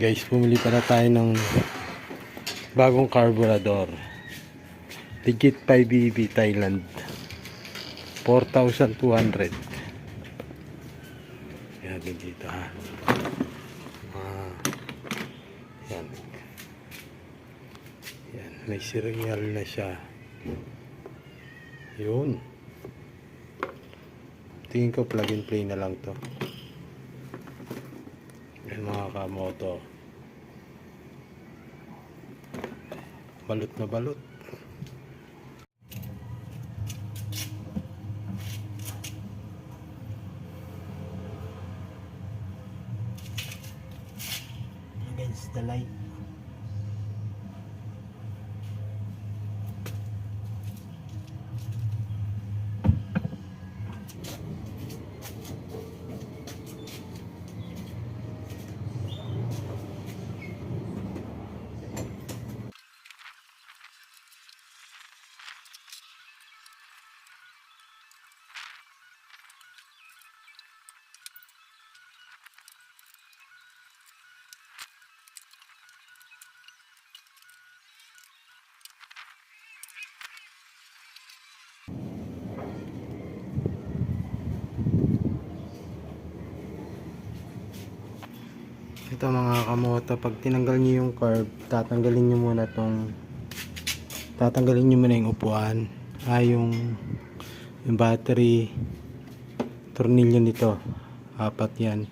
Guys, bumili pala tayo ng bagong carburetor. Digit 5BB Thailand. 4,200. Yan din dito ha. Ah, yan. Yan. May serial na siya. Yun. Tingin ko plug and play na lang to. Yan mga kamoto. Balot na balot. Against the light. Ito mga kamoto, pag tinanggal niyo yung curb, tatanggalin niyo muna tong tatanggalin niyo muna yung upuan. Ah, yung yung battery tornilyo nito. Apat yan.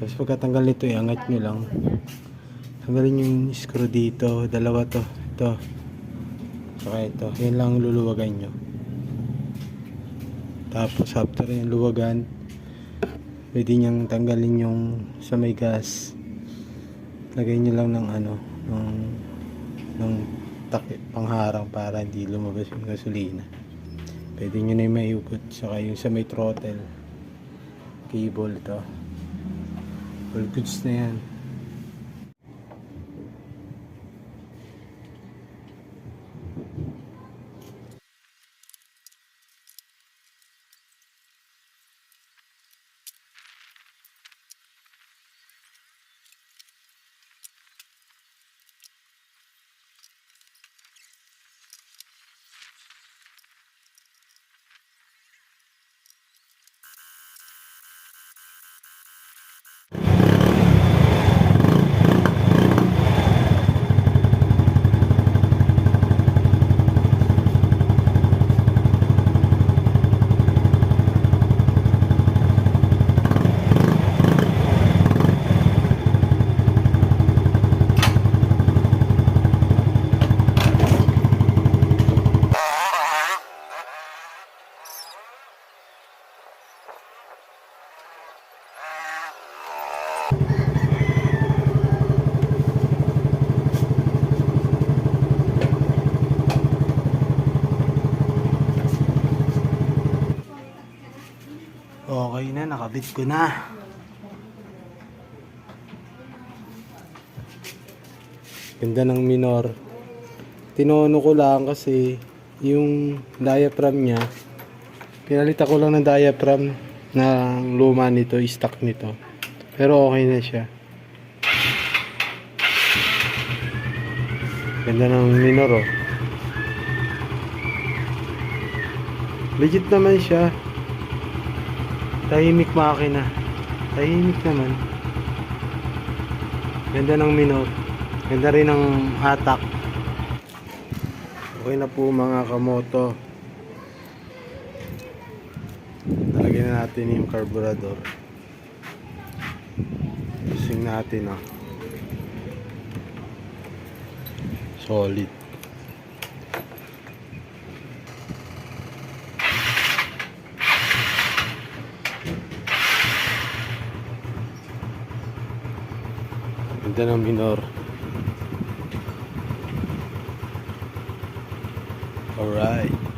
Tapos pagkatanggal nito, iangat niyo lang. Tanggalin yung screw dito. Dalawa to. Ito. Saka ito. Yan lang luluwagan nyo. Tapos after yung luwagan, pwede niyang tanggalin yung sa may gas. Lagay niyo lang ng ano ng ng takip pangharang para hindi lumabas yung gasolina. Pwede niyo na yung maiukot saka yung sa may throttle. Cable to. All goods na yan okay na nakabit ko na. Ganda ng minor. Tinono ko lang kasi yung diaphragm niya pinalitan ko lang ng diaphragm ng luma nito stock nito. Pero okay na siya. Ganda ng minor oh. Legit naman siya tahimik makina. Tahimik naman. Ganda ng minor ganda rin ng hatak. Okay na po mga kamoto. Talagyan na natin yung carburetor Ising natin oh. solid Ganda ng minor. Alright.